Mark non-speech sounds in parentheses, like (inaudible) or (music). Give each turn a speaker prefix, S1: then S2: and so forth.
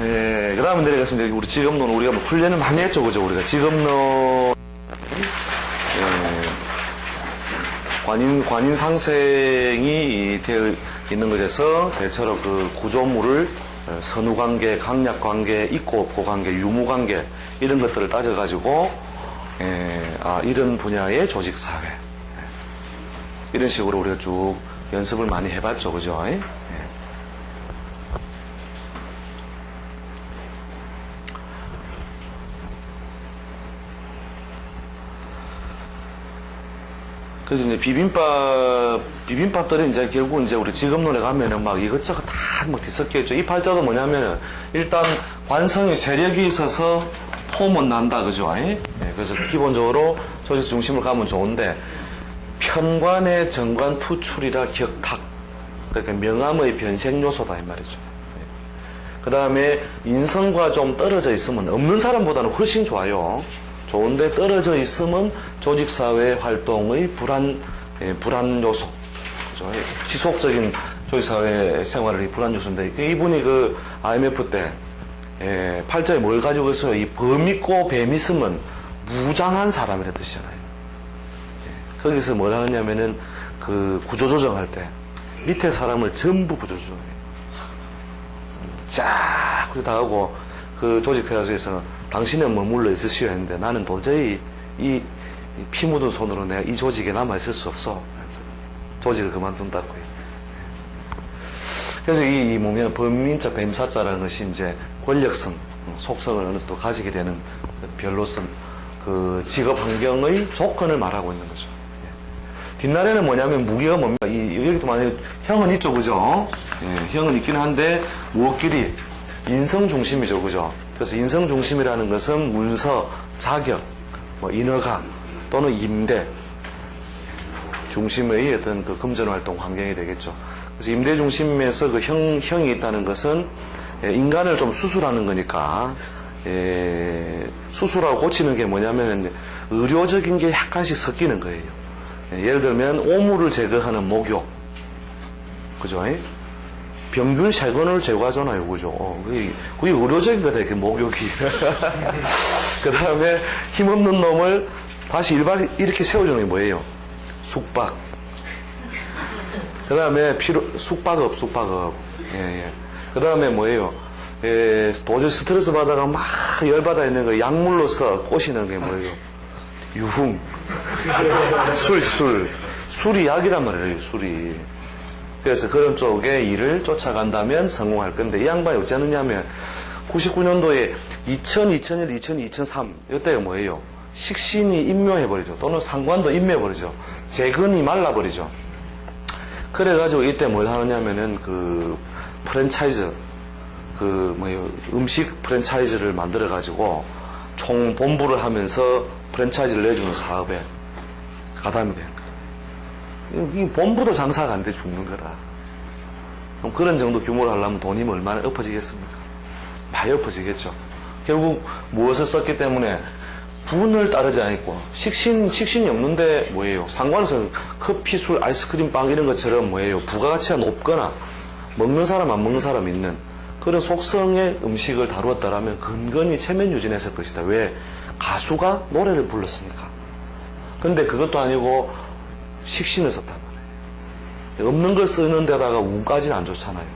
S1: 예, 그 다음에 내려가서 이제 우리 직업론, 우리가 뭐 훈련을 많이 했죠, 그죠? 우리가 직업론, 예, 관인, 관인 상생이 되어 있는 것에서 대체로 그 구조물을 어, 선후 관계, 강약 관계, 있고 없고 관계, 유무 관계, 이런 것들을 따져가지고, 예, 아, 이런 분야의 조직 사회. 예, 이런 식으로 우리가 쭉 연습을 많이 해봤죠, 그죠? 예. 그래서 이제 비빔밥, 비빔밥들이 이제 결국 이제 우리 직업론에 가면은 막 이것저것 다막 뒤섞여 있죠. 이 팔자도 뭐냐면은 일단 관성이 세력이 있어서 폼은 난다, 그죠? 예, 그래서 기본적으로 조직 중심을 가면 좋은데 편관의 정관 투출이라 격탁. 그러니까 명암의 변색 요소다, 이 말이죠. 그 다음에 인성과 좀 떨어져 있으면 없는 사람보다는 훨씬 좋아요. 좋은데 떨어져 있으면 조직사회 활동의 불안, 예, 불안 요소. 그죠? 예, 지속적인 조직사회 생활의 불안 요소인데, 이분이 그 IMF 때, 예, 팔자에 뭘 가지고 있어요? 이범 있고 뱀 있으면 무장한 사람이라 뜻이잖아요. 예, 거기서 뭘 하느냐면은 그 구조조정할 때 밑에 사람을 전부 구조조정해요. 쫙 그러다 하고 그 조직회사에서 당신은 머물러 있으셔야 했는데 나는 도저히 이 피 묻은 손으로 내가 이 조직에 남아 있을 수 없어. 조직을 그만둔다고요. 그래서 이, 이 뭐냐 범민적 뱀사자라는 것이 이제 권력성, 속성을 어느 정도 가지게 되는 별로성, 그 직업 환경의 조건을 말하고 있는 거죠. 예. 뒷날에는 뭐냐면 무게가 뭡니까? 이, 여기도 만약에 형은 그죠? 예, 형은 있긴 한데 무엇끼리 인성 중심이죠, 그죠? 그래서 인성 중심이라는 것은 문서, 자격, 뭐 인허가 또는 임대 중심의 어떤 그 금전 활동 환경이 되겠죠. 그래서 임대 중심에서 그 형, 형이 있다는 것은 예, 인간을 좀 수술하는 거니까 예, 수술하고 고치는 게 뭐냐면 의료적인 게 약간씩 섞이는 거예요. 예, 예를 들면 오물을 제거하는 목욕, 그죠? 예? 병균 세건을 제거하잖아요, 그죠? 어, 그게, 그게 의료적인 거다, 이렇게 목욕이. (laughs) 그 다음에 힘없는 놈을 다시 일반 이렇게 세워주는 게 뭐예요? 숙박. 그 다음에 피로, 숙박업, 숙박업. 예, 예. 그 다음에 뭐예요? 예, 도저히 스트레스 받아가 막 열받아 있는 거 약물로서 꼬시는 게 뭐예요? 유흥. 술, 술. 술이 약이란 말이에요, 술이. 그래서 그런 쪽에 일을 쫓아간다면 성공할 건데, 이 양반이 어찌 하느냐면, 99년도에 2000, 2001, 2002, 2003, 이때가 뭐예요? 식신이 임묘해버리죠. 또는 상관도 임묘해버리죠. 재근이 말라버리죠. 그래가지고 이때 뭘 하느냐면은 그 프랜차이즈, 그 뭐예요? 음식 프랜차이즈를 만들어가지고 총 본부를 하면서 프랜차이즈를 내주는 사업에 가담이 된 거예요. 이 본부도 장사가 안 돼 죽는 거라. 그럼 그런 정도 규모를 하려면 돈이 얼마나 엎어지겠습니까? 많이 엎어지겠죠. 결국 무엇을 썼기 때문에 분을 따르지 않고 식신 식신이 없는데 뭐예요? 상관에서 커피, 술, 아이스크림, 빵 이런 것처럼 뭐예요? 부가가치가 높거나 먹는 사람 안 먹는 사람 있는 그런 속성의 음식을 다루었다라면 근근히 체면 유진했을 것이다. 왜? 가수가 노래를 불렀으니까. 근데 그것도 아니고 식신을 썼단 말이에요. 없는 걸 쓰는 데다가 운까지는 안 좋잖아요.